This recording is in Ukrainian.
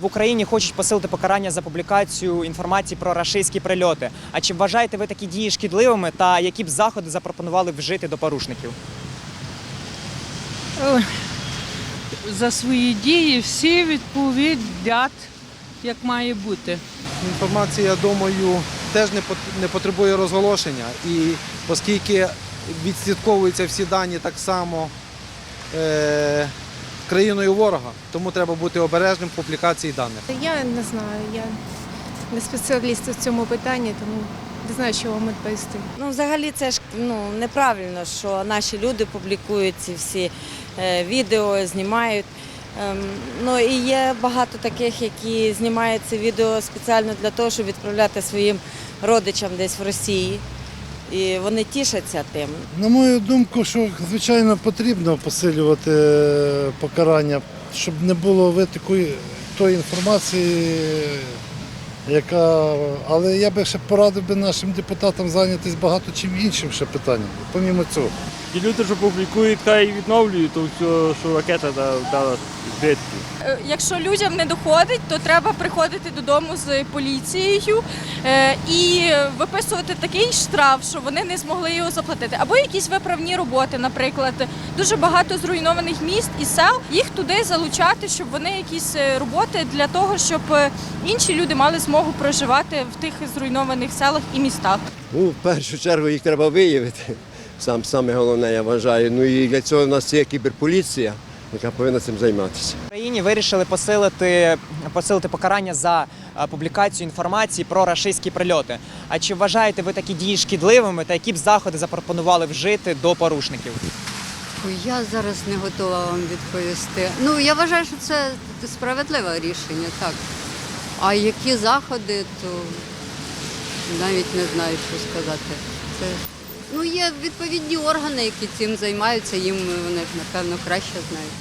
В Україні хочуть посилити покарання за публікацію інформації про рашистські прильоти. А чи вважаєте ви такі дії шкідливими та які б заходи запропонували вжити до порушників? За свої дії всі відповідять, як має бути. Інформація, я думаю, теж не не потребує розголошення. І оскільки відслідковуються всі дані так само е, країною ворога, тому треба бути обережним в публікації даних. Я не знаю, я не спеціаліст у цьому питанні, тому не знаю, що вам відповісти. Ну, взагалі, це ж ну неправильно, що наші люди публікують ці всі е, відео, знімають. Ем, ну і є багато таких, які знімають це відео спеціально для того, щоб відправляти своїм родичам десь в Росії. І вони тішаться тим. На мою думку, що звичайно потрібно посилювати е, покарання, щоб не було витоку тої інформації, яка. Але я би ще порадив би нашим депутатам зайнятися багато чим іншим ще питанням, помімо цього. І люди, що публікують, хай відновлюють то все, що ракета дала збитки. Е, Якщо людям не доходить, то треба приходити додому з поліцією е, і виписувати такий штраф, що вони не змогли його заплатити. Або якісь виправні роботи, наприклад, дуже багато зруйнованих міст і сел, їх туди залучати, щоб вони якісь е, роботи для того, щоб інші люди мали змогу проживати в тих зруйнованих селах і містах. Ну, в першу чергу їх треба виявити. Сам саме головне, я вважаю. Ну і для цього у нас є кіберполіція, яка повинна цим займатися. В Україні вирішили посилити, посилити покарання за е, публікацію інформації про рашистські прильоти. А чи вважаєте ви такі дії шкідливими та які б заходи запропонували вжити до порушників? Я зараз не готова вам відповісти. Ну, я вважаю, що це справедливе рішення, так. А які заходи, то навіть не знаю, що сказати. Це... Ну, є відповідні органи, які цим займаються, їм вони, напевно, краще знають.